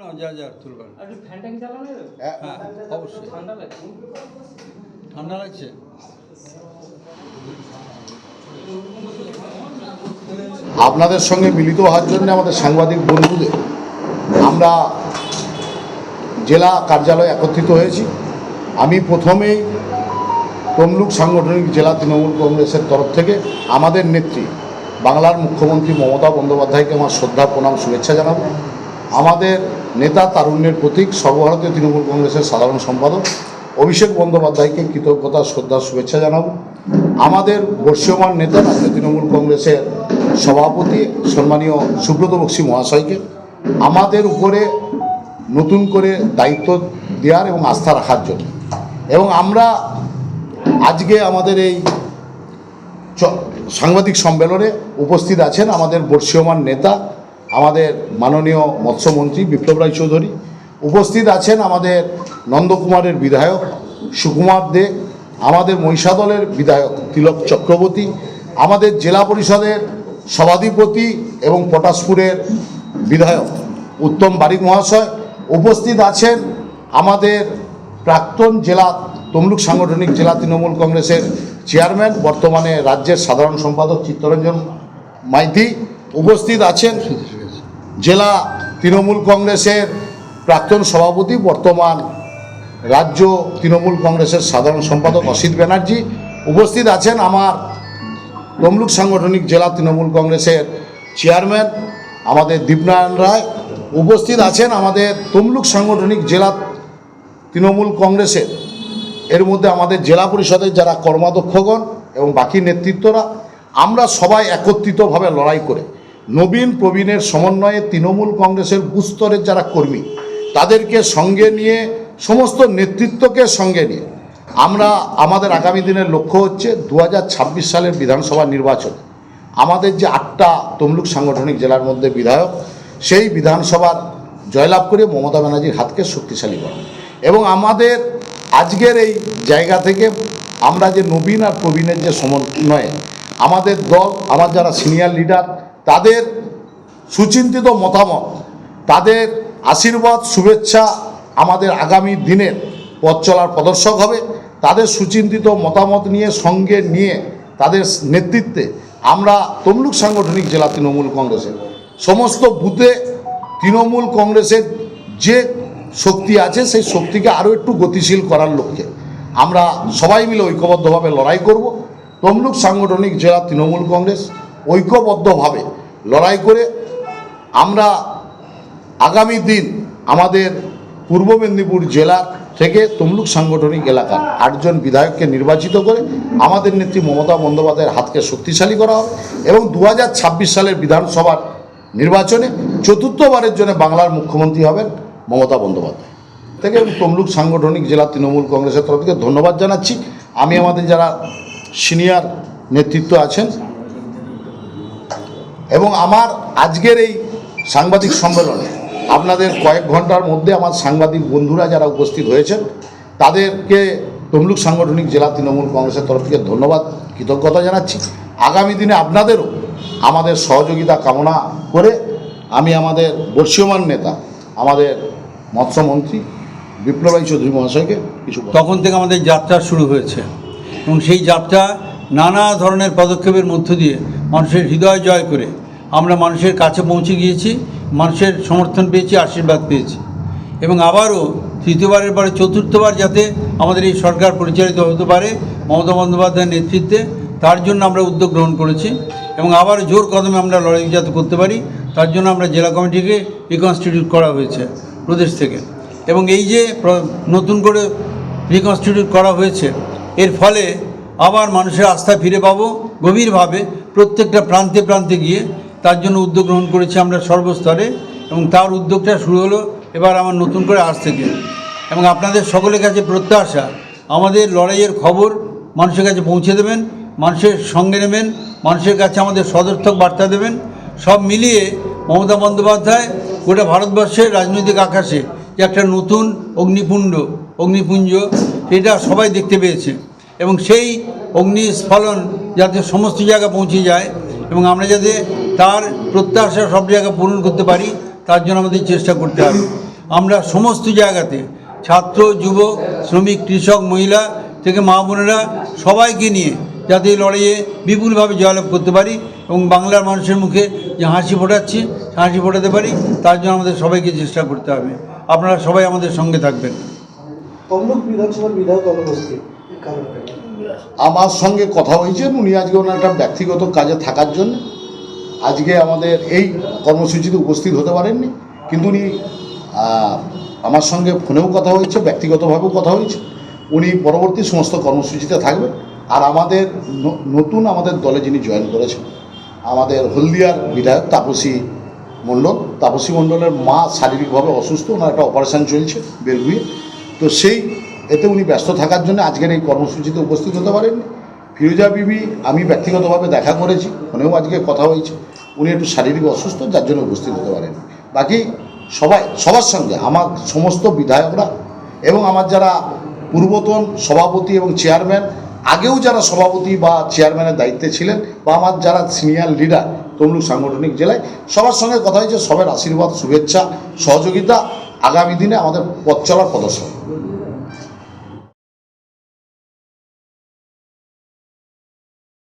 না, যা যা? হ্যাঁ অবশ্যই। ঠান্ডা লাগছে। আপনাদের সঙ্গে মিলিত হওয়ার জন্য আমাদের সাংবাদিক বন্ধুদের আমরা জেলা কার্যালয়ে একত্রিত হয়েছি। আমি প্রথমেই তমলুক সাংগঠনিক জেলা তৃণমূল কংগ্রেসের তরফ থেকে আমাদের নেত্রী বাংলার মুখ্যমন্ত্রী মমতা বন্দ্যোপাধ্যায়কে আমার শ্রদ্ধা প্রণাম শুভেচ্ছা জানাব। আমাদের নেতা তারুণ্যের প্রতীক, সর্বভারতীয় তৃণমূল কংগ্রেসের সাধারণ সম্পাদক। অভিষেক বন্দ্যোপাধ্যায়কে কৃতজ্ঞতা, শ্রদ্ধা, শুভেচ্ছা জানাব। আমাদের বর্ষীয়মান নেতা রাজ্য তৃণমূল কংগ্রেসের সভাপতি সম্মানীয় সুব্রত বক্সী মহাশয়কে। আমাদের উপরে নতুন করে দায়িত্ব দেওয়ার এবং আস্থা রাখার জন্য। এবং আমরা আজকে আমাদের এই সাংবাদিক সম্মেলনে উপস্থিত আছেন আমাদের বর্ষীয়মান নেতা আমাদের মাননীয় মৎস্যমন্ত্রী বিপ্লব রায় চৌধুরী, উপস্থিত আছেন আমাদের নন্দকুমারের বিধায়ক সুকুমার দে, আমাদের মহিষাদলের বিধায়ক তিলক চক্রবর্তী, আমাদের জেলা পরিষদের সভাধিপতি এবং পটাশপুরের বিধায়ক উত্তম বারিক মহাশয়, উপস্থিত আছেন আমাদের প্রাক্তন জেলা তমলুক সাংগঠনিক জেলা তৃণমূল কংগ্রেসের চেয়ারম্যান, বর্তমানে রাজ্যের সাধারণ সম্পাদক চিত্তরঞ্জন মাইতি, উপস্থিত আছেন জেলা তৃণমূল কংগ্রেসের প্রাক্তন সভাপতি, বর্তমান রাজ্য তৃণমূল কংগ্রেসের সাধারণ সম্পাদক অসিত ব্যানার্জি উপস্থিত আছেন আমার তমলুক সাংগঠনিক জেলা তৃণমূল কংগ্রেসের চেয়ারম্যান আমাদের দীপনারায়ণ রায় উপস্থিত আছেন আমাদের তমলুক সাংগঠনিক জেলা তৃণমূল কংগ্রেসের। এর মধ্যে আমাদের জেলা পরিষদের যারা কর্মাধ্যক্ষগণ এবং বাকি নেতৃত্বরা, আমরা সবাই একত্রিতভাবে লড়াই করে নবীন প্রবীণের সমন্বয়ে তৃণমূল কংগ্রেসের বুস্তরের যারা কর্মী, তাদেরকে সঙ্গে নিয়ে, সমস্ত নেতৃত্বকে সঙ্গে নিয়ে। আমরা আমাদের আগামী দিনের লক্ষ্য হচ্ছে দু হাজার ছাব্বিশ সালের বিধানসভা নির্বাচন। আমাদের যে আটটা তমলুক সাংগঠনিক জেলার মধ্যে বিধায়ক, সেই বিধানসভার জয়লাভ করে মমতা ব্যানার্জির হাতকে শক্তিশালী করা। এবং আমাদের আজকের এই জায়গা থেকে আমরা যে নবীন আর প্রবীণের যে সমন্বয়ে, আমাদের দল, আমার যারা সিনিয়র লিডার তাদের সুচিন্তিত মতামত, তাদের আশীর্বাদ, শুভেচ্ছা আমাদের আগামী দিনের পথ চলার প্রদর্শক হবে। তাদের সুচিন্তিত মতামত নিয়ে, সঙ্গে নিয়ে তাদের নেতৃত্বে আমরা তমলুক সাংগঠনিক জেলা তৃণমূল কংগ্রেসের সমস্ত বুথে তৃণমূল কংগ্রেসের যে শক্তি আছে, সেই শক্তিকে আরও একটু গতিশীল করার লক্ষ্যে আমরা সবাই মিলে ঐক্যবদ্ধভাবে লড়াই করব। তমলুক সাংগঠনিক জেলা তৃণমূল কংগ্রেস ঐক্যবদ্ধভাবে লড়াই করে আমরা আগামী দিন আমাদের পূর্ব মেদিনীপুর জেলা থেকে তমলুক সাংগঠনিক এলাকার আটজন বিধায়ককে নির্বাচিত করে আমাদের নেত্রী মমতা বন্দ্যোপাধ্যায়ের হাতকে শক্তিশালী করা হবে এবং দু হাজার ছাব্বিশ সালের বিধানসভার নির্বাচনে চতুর্থবারের জন্য বাংলার মুখ্যমন্ত্রী হবেন মমতা বন্দ্যোপাধ্যায়। থেকে তমলুক সাংগঠনিক জেলা তৃণমূল কংগ্রেসের তরফ থেকে ধন্যবাদ জানাচ্ছি। আমি আমাদের যারা সিনিয়র নেতৃত্ব আছেন এবং আমার আজকের এই সাংবাদিক সম্মেলনে আপনাদের কয়েক ঘণ্টার মধ্যে আমার সাংবাদিক বন্ধুরা যারা উপস্থিত হয়েছেন, তাদেরকে তমলুক সাংগঠনিক জেলা তৃণমূল কংগ্রেসের তরফ থেকে ধন্যবাদ, কৃতজ্ঞতা জানাচ্ছি। আগামী দিনে আপনাদেরও আমাদের সহযোগিতা কামনা করে আমি আমাদের বর্ষীয়মান নেতা, আমাদের মৎস্যমন্ত্রী বিপ্লব রায় চৌধুরী মহাশয়কে কিছু তখন থেকে আমাদের যাত্রা শুরু হয়েছে এবং সেই যাত্রা নানা ধরনের পদক্ষেপের মধ্য দিয়ে মানুষের হৃদয় জয় করে আমরা মানুষের কাছে পৌঁছে গিয়েছি, মানুষের সমর্থন পেয়েছি, আশীর্বাদ পেয়েছি। এবং আবারও তৃতীয়বারের পরে চতুর্থবার যাতে আমাদের এই সরকার পরিচালিত হতে পারে মমতা বন্দ্যোপাধ্যায়ের নেতৃত্বে, তার জন্য আমরা উদ্যোগ গ্রহণ করেছি। এবং আবার জোর কদমে আমরা লড়াই যাতে করতে পারি, তার জন্য আমরা জেলা কমিটিকে রিকনস্টিটিউট করা হয়েছে প্রদেশ থেকে। এবং এই যে নতুন করে রিকনস্টিটিউট করা হয়েছে, এর ফলে আবার মানুষের আস্থা ফিরে পাবো গভীরভাবে প্রত্যেকটা প্রান্তে প্রান্তে গিয়ে। তার জন্য উদ্যোগ গ্রহণ করেছি আমরা সর্বস্তরে এবং তার উদ্যোগটা শুরু হলো, এবার আমার নতুন করে আজ থেকে এবং আপনাদের সকলের কাছে প্রত্যাশা, আমাদের লড়াইয়ের খবর মানুষের কাছে পৌঁছে দেবেন, মানুষের সঙ্গে নেবেন, মানুষের কাছে আমাদের সদর্থক বার্তা দেবেন। সব মিলিয়ে মমতা বন্দ্যোপাধ্যায় গোটা ভারতবর্ষের রাজনৈতিক আকাশে যে একটা নতুন অগ্নিপুণ্ড অগ্নিপুঞ্জ এটা সবাই দেখতে পেয়েছে। এবং সেই অগ্নিস্ফলন যাতে সমস্ত জায়গায় পৌঁছে যায় এবং আমরা যাতে তার প্রত্যাশা সব জায়গায় পূরণ করতে পারি তার জন্য আমাদের চেষ্টা করতে হবে। আমরা সমস্ত জায়গাতে ছাত্র যুবক শ্রমিক কৃষক মহিলা থেকে মা বোনেরা সবাইকে নিয়ে যাতে এই লড়াইয়ে বিপুলভাবে জয়লাভ করতে পারি এবং বাংলার মানুষের মুখে যে হাসি ফোটাচ্ছি হাসি ফোটাতে পারি তার জন্য আমাদের সবাইকে চেষ্টা করতে হবে। আপনারা সবাই আমাদের সঙ্গে থাকবেন। তমলুক বিধানসভার বিধায়ক অনুপস্থিত আমার সঙ্গে কথা হয়েছে উনি আজকে ওনার একটা ব্যক্তিগত কাজে থাকার জন্য। আজকে আমাদের এই কর্মসূচিতে উপস্থিত হতে পারেননি। কিন্তু উনি আমার সঙ্গে ফোনেও কথা হয়েছে, ব্যক্তিগতভাবেও কথা হয়েছে। উনি পরবর্তী সমস্ত কর্মসূচিতে থাকবেন আর আমাদের নতুন আমাদের দলে যিনি জয়েন করেছেন, আমাদের হলদিয়ার বিধায়ক তাপসী মণ্ডল, তাপসী মণ্ডলের মা শারীরিকভাবে অসুস্থ, ওনার একটা অপারেশন চলছে বেলগুয়ে। তো সেই, এতে উনি ব্যস্ত থাকার জন্য আজকের এই কর্মসূচিতে উপস্থিত হতে পারেননি। ফিরোজা বিবি, আমি ব্যক্তিগতভাবে দেখা করেছি, ফোনেও আজকে কথা হয়েছে। উনি একটু শারীরিক অসুস্থ, যার জন্য উপস্থিত হতে পারেন। বাকি সবাই, সবার সঙ্গে, আমার সমস্ত বিধায়করা এবং আমার যারা পূর্বতন সভাপতি এবং চেয়ারম্যান, আগেও যারা সভাপতি বা চেয়ারম্যানের দায়িত্বে ছিলেন বা আমার যারা সিনিয়র লিডার তমলুক সাংগঠনিক জেলায়, সবার সঙ্গে কথা হয়েছে, সবার আশীর্বাদ, শুভেচ্ছা, সহযোগিতা। আগামী দিনে আমাদের পথ চলার পদর্শন